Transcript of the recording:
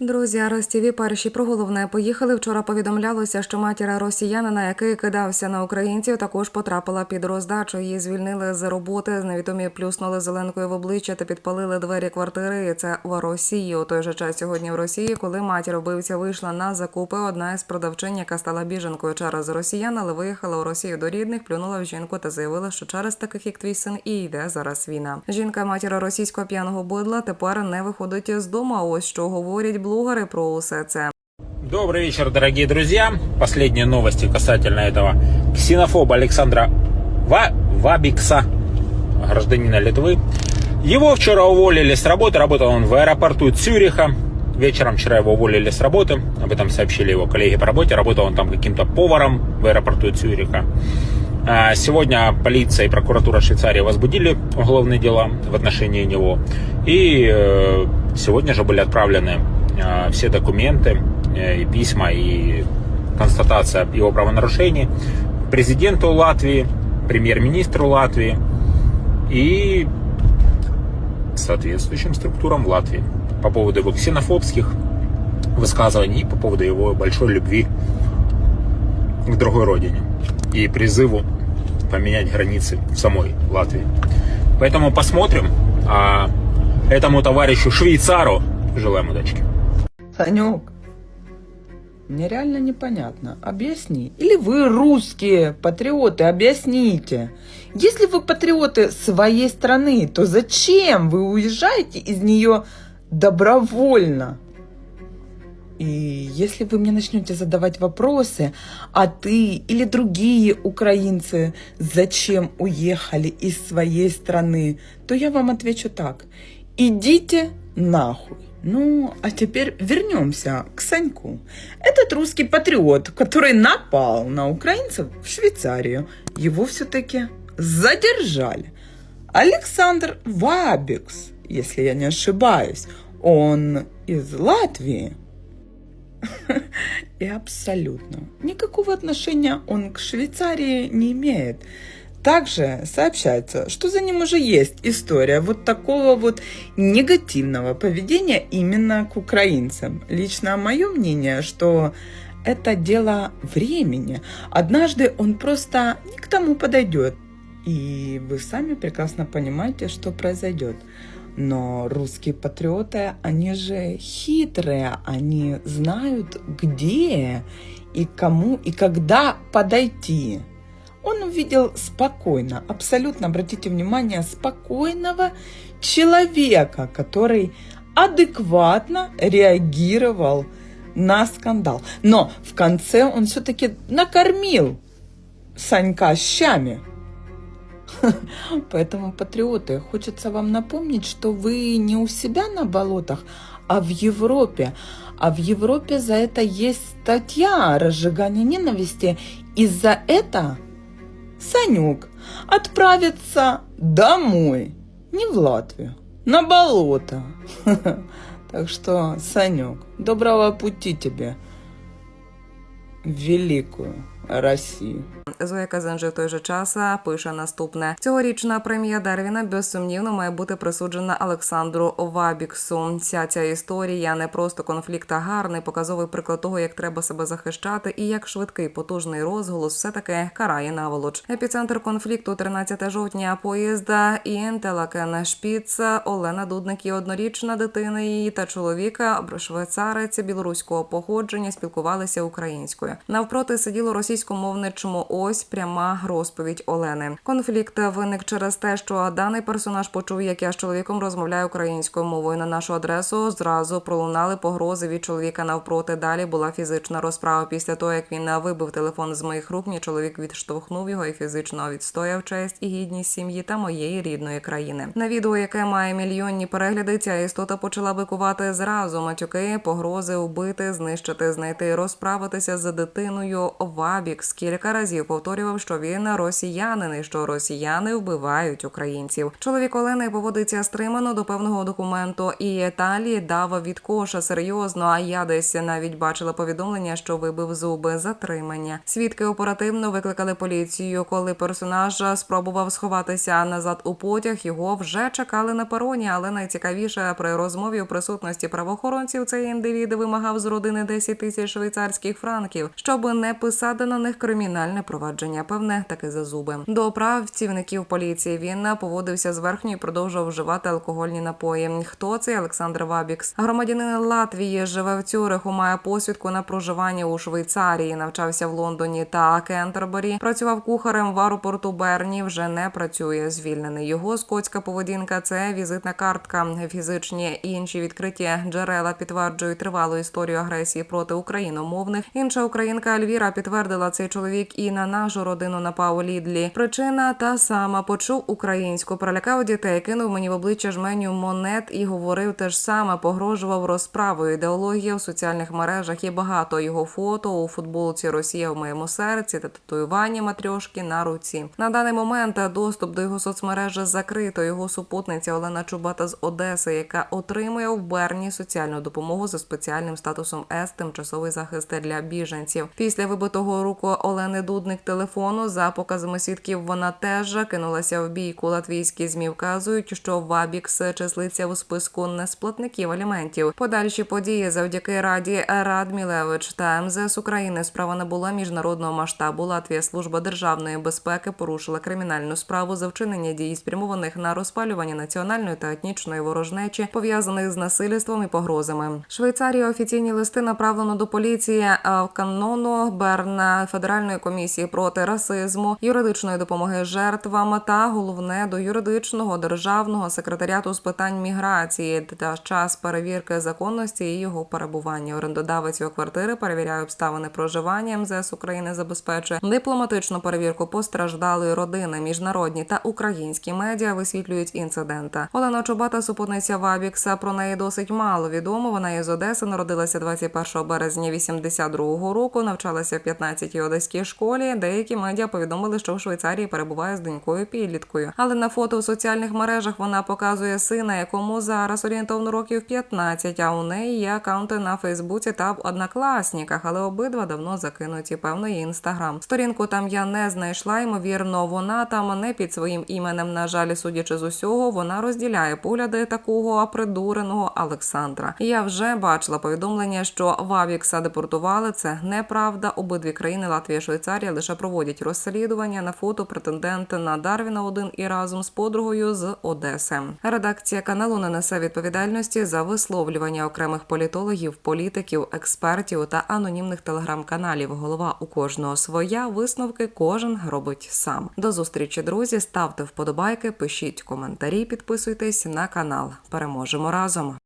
Друзі, Аростіві перші про головне поїхали. Вчора повідомлялося, що матір росіянина, який кидався на українців, також потрапила під роздачу. Її звільнили з роботи. Невідомі плюснули зеленкою в обличчя та підпалили двері квартири. І це в Росії. У той же час сьогодні в Росії, коли матір убивця вийшла на закупи, одна із продавчинь, яка стала біженкою через росіян, але виїхала у Росію до рідних, плюнула в жінку та заявила, що через таких як твій син і йде зараз війна. Жінка матір російського п'яного бидла тепер не виходить з дому. А ось що говорять блогери про усе це. Добрый вечер, дорогие друзья. Последние новости касательно этого ксенофоба Александра Ва- Вабикса, гражданина Литвы. Его вчера уволили с работы. Работал он в аэропорту Цюриха. Вечером вчера его уволили с работы. Об этом сообщили его коллеги по работе. Работал он там каким-то поваром в аэропорту Цюриха. А Сегодня полиция и прокуратура Швейцарии возбудили уголовные дела в отношении него. И э, сегодня же были отправлены э, все документы э, и письма, и констатация его правонарушений президенту Латвии, премьер-министру Латвии и соответствующим структурам в Латвии по поводу его ксенофобских высказываний и по поводу его большой любви к другой родине и призыву поменять границы в самой Латвии. Поэтому посмотрим. А этому товарищу швейцару желаем удачки. Санек, мне реально непонятно. Объясни. Или вы русские патриоты, объясните. Если вы патриоты своей страны, то зачем вы уезжаете из нее добровольно? И если вы мне начнете задавать вопросы, а ты или другие украинцы зачем уехали из своей страны, то я вам отвечу так. Идите нахуй. Ну, а теперь вернемся к Саньку. Этот русский патриот, который напал на украинцев в Швейцарию, его все-таки задержали. Александр Вабикс, если я не ошибаюсь, он из Латвии. И абсолютно никакого отношения он к Швейцарии не имеет. Также сообщается, что за ним уже есть история вот такого вот негативного поведения именно к украинцам. Лично мое мнение, что это дело времени. Однажды он просто не к тому подойдет. И вы сами прекрасно понимаете, что произойдет. Но русские патриоты, они же хитрые, они знают, где и кому и когда подойти. Он увидел спокойно, абсолютно, обратите внимание, спокойного человека, который адекватно реагировал на скандал. Но в конце он все-таки накормил Санька щами. Поэтому, патриоты, хочется вам напомнить, что вы не у себя на болотах, а в Европе. А в Европе за это есть статья о разжигании ненависти. И за это Санюк отправится домой, не в Латвию, на болото. Так что, Санюк, доброго пути тебе великую Россию. Зоя Казанжи в той же час пише наступне: цьогорічна премія Дарвіна безсумнівно має бути присуджена Олександру Вабіксу. Вся ця історія не просто конфлікт, а гарний показовий приклад того, як треба себе захищати, і як швидкий потужний розголос все таки карає наволоч. Епіцентр конфлікту 13 жовтня. Поїзда Інтелакен Шпіца Олена Дудник і однорічна дитина її та чоловіка, швейцарець білоруського походження, спілкувалися українською. Навпроти сиділо російськомовне чмо. Ось пряма розповідь Олени. Конфлікт виник через те, що даний персонаж почув, як я з чоловіком розмовляю українською мовою. На нашу адресу зразу пролунали погрози від чоловіка навпроти. Далі була фізична розправа. Після того, як він вибив телефон з моїх рук, мій чоловік відштовхнув його і фізично відстояв честь і гідність сім'ї та моєї рідної країни. На відео, яке має мільйонні перегляди, ця істота почала бикувати зразу. Матюки, погрози, убити, знищити, знайти, розправитися з дитиною. Вабі Вабікс кілька разів повторював, що він росіянин і що росіяни вбивають українців. Чоловік Олени поводиться стримано до певного документу, і Талії дав від коша серйозно. А я десь навіть бачила повідомлення, що вибив зуби затримання. Свідки оперативно викликали поліцію. Коли персонаж спробував сховатися назад у потяг, його вже чекали на пероні. Але найцікавіше при розмові у присутності правоохоронців цей індивід вимагав з родини 10 тисяч швейцарських франків, щоб не писати на них кримінальне провадження. Певне, таки за зуби. До працівників поліції він поводився зверхньо і продовжував вживати алкогольні напої. Хто цей Олександр Вабікс? Громадянин Латвії живе в Цюриху, має посвідку на проживання у Швейцарії, навчався в Лондоні та Кентербері. Працював кухарем в аеропорту Берні. Вже не працює. Звільнений його скотська поведінка. Це візитна картка. Фізичні і інші відкриті джерела підтверджують тривалу історію агресії проти україномовних. Інша українка Альвіра підтвердила цей чоловік і на нашу родину напав Лідлі. Причина та сама почув українську, пролякав дітей, кинув мені в обличчя жменю монет і говорив те ж саме, погрожував розправою. Ідеологія в соціальних мережах є багато його фото у футболці Росія в моєму серці та татуювання матрьошки на руці. На даний момент доступ до його соцмережі закрито. Його супутниця Олена Чубата з Одеси, яка отримує в Берні соціальну допомогу за спеціальним статусом С тимчасовий захист для біженців. Після вибитого руку Олени Дудник телефону за показами свідків вона теж кинулася в бійку. Латвійські змі вказують, що Вабікс числиться у списку несплатників аліментів. Подальші події завдяки раді Радмілевич та МЗС України справа набула міжнародного масштабу. Латвія служба державної безпеки порушила кримінальну справу за вчинення дій, спрямованих на розпалювання національної та етнічної ворожнечі, пов'язаних з насильством і погрозами. Швейцарія офіційні листи направлено до поліції а, канону Берна Федеральної комісії проти расизму, юридичної допомоги жертвам та головне до юридичного державного секретаріату з питань міграції та час перевірки законності і його перебування. Орендодавець його квартири перевіряє обставини проживання. МЗС України забезпечує дипломатичну перевірку постраждалої родини. Міжнародні та українські медіа висвітлюють інцидента. Олена Чубата, супутниця Вабікса. Про неї досить мало відомо. Вона із Одеси народилася 21 березня 82 року. Навчалася в 15-й одеській школі. Деякі медіа повідомили, що в Швейцарії перебуває з донькою підліткою. Але на фото у соціальних мережах вона показує сина, якому зараз орієнтовно років 15, А у неї є акаунти на Фейсбуці та в однокласніках, але обидва давно закинуті. Певно, є інстаграм. Сторінку там я не знайшла. Ймовірно, вона там не під своїм іменем. На жаль, судячи з усього, вона розділяє погляди такого придуреного Олександра. Я вже бачила повідомлення, що Вавікса депортували. Це неправда. Обидві країни Латвія і Швейцарія лише проводять розслідування на фото претендента на Дарвіна 1 і разом з подругою з Одеси. Редакція каналу не несе відповідальності за висловлювання окремих політологів, політиків, експертів та анонімних телеграм-каналів. Голова у кожного своя висновки кожен робить сам. До зустрічі, друзі. Ставте вподобайки, пишіть коментарі, підписуйтесь на канал. Переможемо разом.